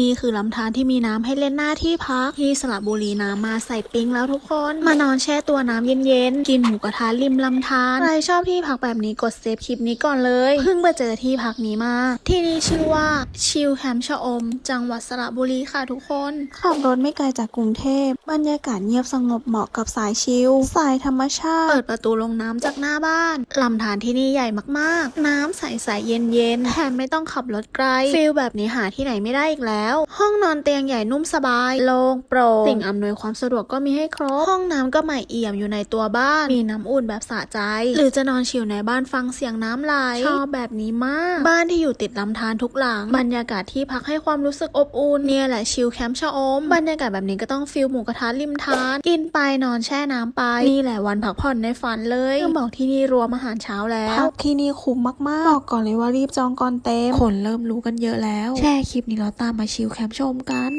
นี่คือลำธารที่มีน้ำให้เล่นหน้าที่พักที่สระบุรีน้ำมาใส่ปิงแล้วทุกคน มานอนแช่ตัวน้ำเย็นๆ กินหมูกระทะริมลำธารใครชอบที่พักแบบนี้กดเซฟคลิปนี้ก่อนเลย เพิ่งมาเจอที่พักนี้มา ที่นี่ชื่อว่าชิลแคมป์ชะอม จังหวัดสระบุรีค่ะทุกคนขับรถไม่ไกลจากกรุงเทพบรรยากาศเงียบสงบเหมาะกับสายชิลสายธรรมชาติ เปิดประตูลงน้ำจากหน้าบ้านลำธารที่นี่ใหญ่มากๆ น้ำใสๆเย็นๆแถมไม่ต้องขับรถไกลฟิลแบบนี้หาที่ไหนไม่ได้อีกแล้วห้องนอนเตียงใหญ่นุ่มสบายโล่งโปร่งสิ่งอำนวยความสะดวกก็มีให้ครบ ห้องน้ำก็ใหม่เอี่ยมอยู่ในตัวบ้าน มีน้ำอุ่นแบบสะใจ หรือจะนอนชิลในบ้านฟังเสียงน้ำไหลชอบแบบนี้มาก บ้านที่อยู่ติดลำธารทุกหลัง บรรยากาศที่พักให้ความรู้สึกอบอุ่นเนี่ยแหละชิลแคมป์ชะอม บรรยากาศแบบนี้ก็ต้องฟิลหมูกระทะริมทานกินไปนอนแช่น้ำไปนี่แหละวันพักผ่อนในฝันเลยต้องบอกที่นี่รวมอาหารเช้าแล้วพักที่นี่คุ้มมากๆบอกก่อนเลยว่ารีบจองก่อนเต็มคนเริ่มรู้กันเยอะแล้ว แช่คลิปนี้เราตามมาชิลแคมป์ชมกัน